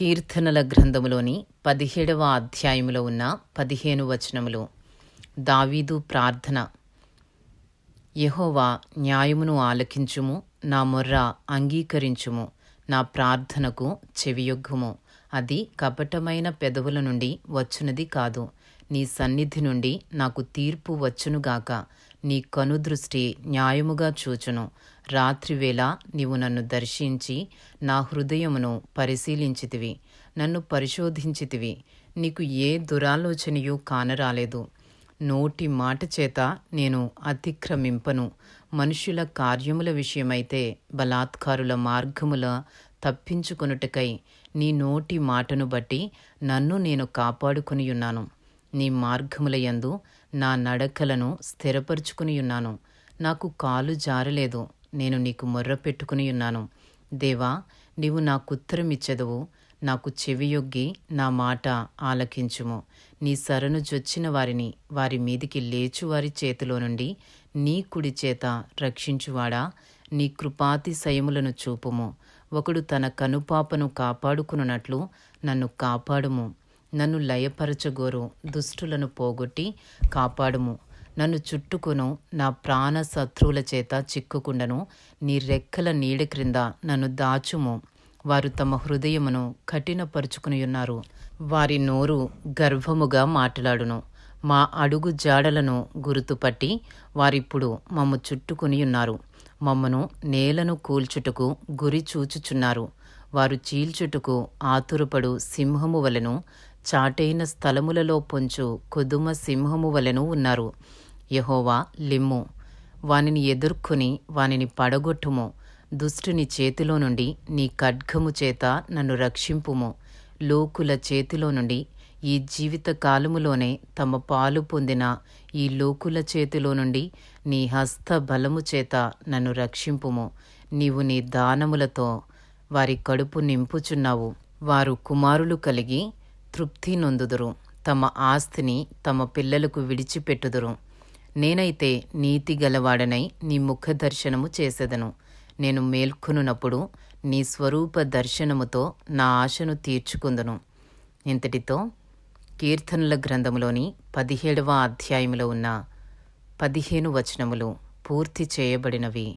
కీర్తనల గ్రంథములోని పదిహేడవ అధ్యాయములో ఉన్న పదిహేను వచనములు. దావీదు ప్రార్థన. యహోవా న్యాయమును ఆలకించుము నా మొర్ర అంగీకరించుము నా ప్రార్థనకు చెవియొగ్గుము. అది కపటమైన పెదవుల నుండి వచ్చునది కాదు. నీ సన్నిధి నుండి నాకు తీర్పు వచ్చునుగాక. నీ కనుదృష్టి న్యాయముగా చూచును. రాత్రివేళ నీవు నన్ను దర్శించి నా హృదయమును పరిశీలించితివి నన్ను పరిశోధించితివి. నీకు ఏ దురాలోచనయు కానరాలేదు. నోటి మాట చేత నేను అతిక్రమింపను. మనుష్యుల కార్యముల విషయమైతే బలాత్కారుల మార్గముల తప్పించుకొనుటకై నీ నోటి మాటను బట్టి నన్ను నేను కాపాడుకునియున్నాను. నీ మార్గముల యందు నా నడకలను స్థిరపరుచుకునియున్నాను. నాకు కాలు జారలేదు. నేను నీకు మొర్ర పెట్టుకునియున్నాను. దేవా నీవు నాకుత్తరమిచ్చెదవు నాకు చెవియొగ్గి నా మాట ఆలకించుము. నీ సరను జొచ్చిన వారిని వారి మీదికి లేచువారి చేతిలో నుండి నీ కుడి చేత రక్షించువాడా? నీ కృపాతిశయములను చూపుము. ఒకడు తన కనుపాపను కాపాడుకున్నట్లు నన్ను కాపాడుము. నన్ను లయపరచగోరు దుష్టులను పోగొట్టి కాపాడుము. నన్ను చుట్టుకును నా ప్రాణ శత్రువుల చేత చిక్కుకుండను. నీ రెక్కల నీడ క్రింద నన్ను దాచుము. వారు తమ హృదయమును కఠినపరుచుకుని ఉన్నారు వారి నోరు గర్వముగా మాట్లాడును. మా అడుగు జాడలను గుర్తుపట్టి వారిప్పుడు మమ్ము చుట్టుకుని ఉన్నారు మమ్మను నేలను కూల్చుటకు గురి చూచుచున్నారు. వారు చీల్చుటకు ఆతురపడు సింహము వలెను చాటైన స్థలములలో పొంచు కుదుమ సింహము వలెను ఉన్నారు. యహోవా లిమ్ము. వానిని ఎదుర్కొని వానిని పడగొట్టుము. దుష్టుని చేతిలో నుండి నీ ఖడ్గము చేత నన్ను రక్షింపుము. లోకుల చేతిలో నుండి ఈ జీవిత కాలములోనే తమ పాలు పొందిన ఈ లోకుల చేతిలో నుండి నీ హస్త బలము చేత నన్ను రక్షింపుము. నీవు నీ దానములతో వారి కడుపు నింపుచున్నావు. వారు కుమారులు కలిగి తృప్తి నొందుదురు. తమ ఆస్తిని తమ పిల్లలకు విడిచిపెట్టుదురు. నేనైతే నీతి గలవాడనై నీ ముఖ దర్శనము చేసేదను. నేను మేల్కొనున్నప్పుడు నీ స్వరూప దర్శనముతో నా ఆశను తీర్చుకుందును. ఇంతటితో కీర్తనల గ్రంథములోని పదిహేడవ అధ్యాయములో ఉన్న పదిహేను వచనములు పూర్తి చేయబడినవి.